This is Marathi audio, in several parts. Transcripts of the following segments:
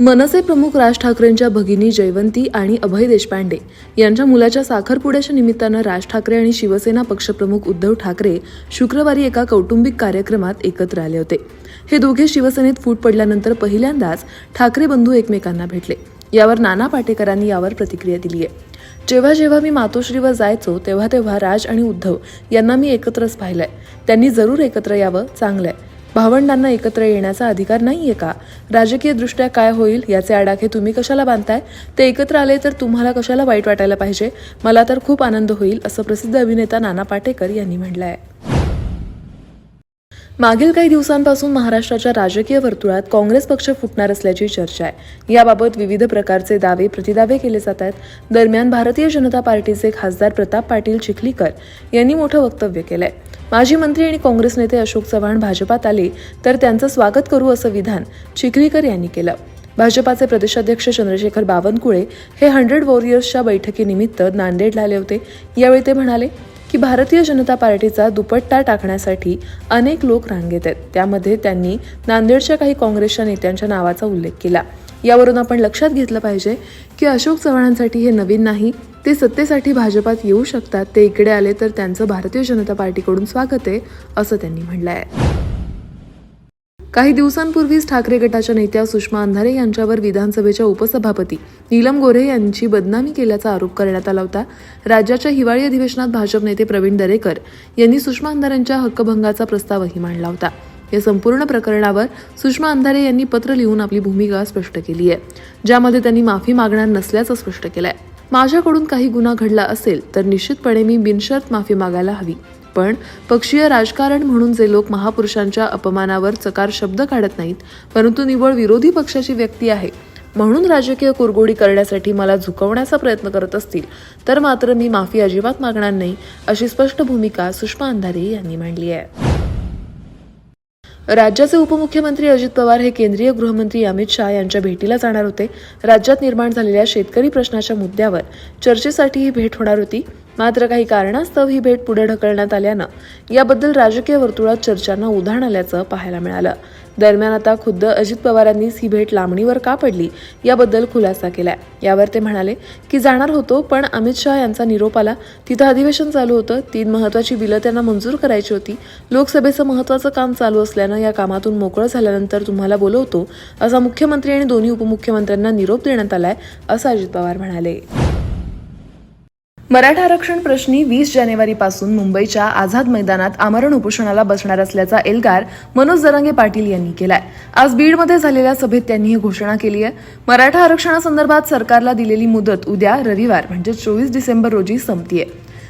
मनसे प्रमुख राज ठाकरेंच्या भगिनी जयवंती आणि अभय देशपांडे यांच्या मुलाच्या साखरपुड्याच्या निमित्तानं राज ठाकरे आणि शिवसेना पक्षप्रमुख उद्धव ठाकरे शुक्रवारी एका कौटुंबिक कार्यक्रमात एकत्र आले होते. हे दोघे शिवसेनेत फूट पडल्यानंतर पहिल्यांदाच ठाकरे बंधू एकमेकांना भेटले. यावर नाना पाटेकरांनी यावर प्रतिक्रिया दिली आहे जेव्हा जेव्हा मी मातोश्रीवर जायचो तेव्हा तेव्हा राज आणि उद्धव यांना मी एकत्रच पाहिलंय. त्यांनी जरूर एकत्र यावं चांगलंय. भावंडांना एकत्र येण्याचा अधिकार नाहीये का? राजकीयदृष्ट्या काय होईल याचे आडाखे तुम्ही कशाला बांधताय? ते एकत्र आले तर तुम्हाला कशाला वाईट वाटायला पाहिजे? मला तर खूप आनंद होईल असं प्रसिद्ध अभिनेता नाना पाटेकर यांनी म्हटलं आहे मागील काही दिवसांपासून महाराष्ट्राच्या राजकीय वर्तुळात काँग्रेस पक्ष फुटणार असल्याची चर्चा आहे. याबाबत विविध प्रकारचे दावे प्रतिदावे केले जात आहेत. दरम्यान भारतीय जनता पार्टीचे खासदार प्रताप पाटील चिखलीकर यांनी मोठं वक्तव्य केलंय. माजी मंत्री आणि काँग्रेस नेते अशोक चव्हाण भाजपात आले तर त्यांचं स्वागत करू असं विधान चिखलीकर यांनी केलं. भाजपाचे प्रदेशाध्यक्ष चंद्रशेखर बावनकुळे हे हंड्रेड वॉरियर्सच्या बैठकीनिमित्त नांदेडला आले होते. यावेळी ते म्हणाले की भारतीय जनता पार्टीचा दुपट्टा टाकण्यासाठी अनेक लोक रांगेत आहेत. त्यामध्ये त्यांनी नांदेडच्या काही काँग्रेसच्या नेत्यांच्या नावाचा उल्लेख केला. यावरून आपण लक्षात घेतलं पाहिजे की अशोक चव्हाणांसाठी हे नवीन नाही ते सत्तेसाठी भाजपात येऊ शकतात ते इकडे आले तर त्यांचं भारतीय जनता पार्टीकडून स्वागत आहे असं त्यांनी म्हटलं आहे काही दिवसांपूर्वीच ठाकरे गटाच्या नेत्या सुषमा अंधारे यांच्यावर विधानसभेच्या उपसभापती नीलम गोऱ्हे यांची बदनामी केल्याचा आरोप करण्यात आला होता. राज्याच्या हिवाळी अधिवेशनात भाजप नेते प्रवीण दरेकर यांनी सुषमा अंधारेंच्या हक्कभंगाचा प्रस्तावही मांडला होता. या संपूर्ण प्रकरणावर सुषमा अंधारे यांनी पत्र लिहून आपली भूमिका स्पष्ट केली आहे. ज्यामध्ये त्यांनी माफी मागणार नसल्याचं स्पष्ट केलं आहे माझ्याकडून काही गुन्हा घडला असेल तर निश्चितपणे मी बिनशर्त माफी मागायला हवी. पण पक्षीय राजकारण म्हणून जे लोक महापुरुषांच्या अपमानावर चकार शब्द काढत नाहीत परंतु निव्वळ विरोधी पक्षाची व्यक्ती आहे म्हणून राजकीय कुरगोडी करण्यासाठी मला झुकवण्याचा प्रयत्न करत असतील तर मात्र मी माफी अजिबात मागणार नाही अशी स्पष्ट भूमिका सुषमा अंधारे यांनी मांडली आहे. राज्याचे उपमुख्यमंत्री अजित पवार हे केंद्रीय गृहमंत्री अमित शहा यांच्या भेटीला जाणार होते. राज्यात निर्माण झालेल्या शेतकरी प्रश्नाच्या मुद्द्यावर चर्चेसाठी ही भेट होणार होती. मात्र काही कारणास्तव ही भेट पुढे ढकलण्यात आल्यानं याबद्दल राजकीय वर्तुळात चर्चांना उधाण आल्याचं पाहायला मिळालं. दरम्यान आता खुद्द अजित पवारांनीच ही भेट लांबणीवर का पडली? याबद्दल खुलासा केलाय. यावर ते म्हणाले की जाणार होतो पण अमित शहा यांचा निरोप आला तिथं अधिवेशन चालू होतं. तीन महत्वाची बिलं त्यांना मंजूर करायची होती. लोकसभेचं महत्वाचं काम चालू असल्यानं या कामातून मोकळं झाल्यानंतर तुम्हाला बोलवतो असा मुख्यमंत्री आणि दोन्ही उपमुख्यमंत्र्यांना निरोप देण्यात आलाय असं अजित पवार म्हणाले. मराठा आरक्षण प्रश्नी वीस जानेवारीपासून मुंबईच्या आझाद मैदानात आमरण उपोषणाला बसणार असल्याचा एल्गार मनोज जरांगे पाटील यांनी केलाय. आज बीडमध्ये झालेल्या सभेत त्यांनी ही घोषणा केली आहे. मराठा आरक्षणासंदर्भात सरकारला दिलेली मुदत उद्या रविवार म्हणजे चोवीस डिसेंबर रोजी संपतीये.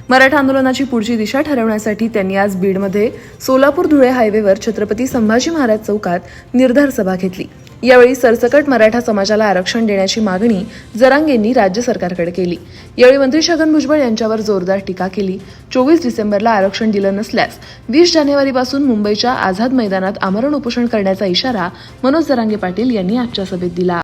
मराठा आंदोलनाची पुढची दिशा ठरवण्यासाठी त्यांनी आज बीडमध्ये सोलापूर धुळे हायवेवर छत्रपती संभाजी महाराज चौकात निर्धार सभा घेतली. यावेळी सरसकट मराठा समाजाला आरक्षण देण्याची मागणी जरांगेंनी राज्य सरकारकडे केली. यावेळी मंत्री छगन भुजबळ यांच्यावर जोरदार टीका केली. चोवीस डिसेंबरला आरक्षण दिलं नसल्यास वीस जानेवारीपासून मुंबईच्या आझाद मैदानात आमरण उपोषण करण्याचा इशारा मनोज जरांगे पाटील यांनी आजच्या सभेत दिला.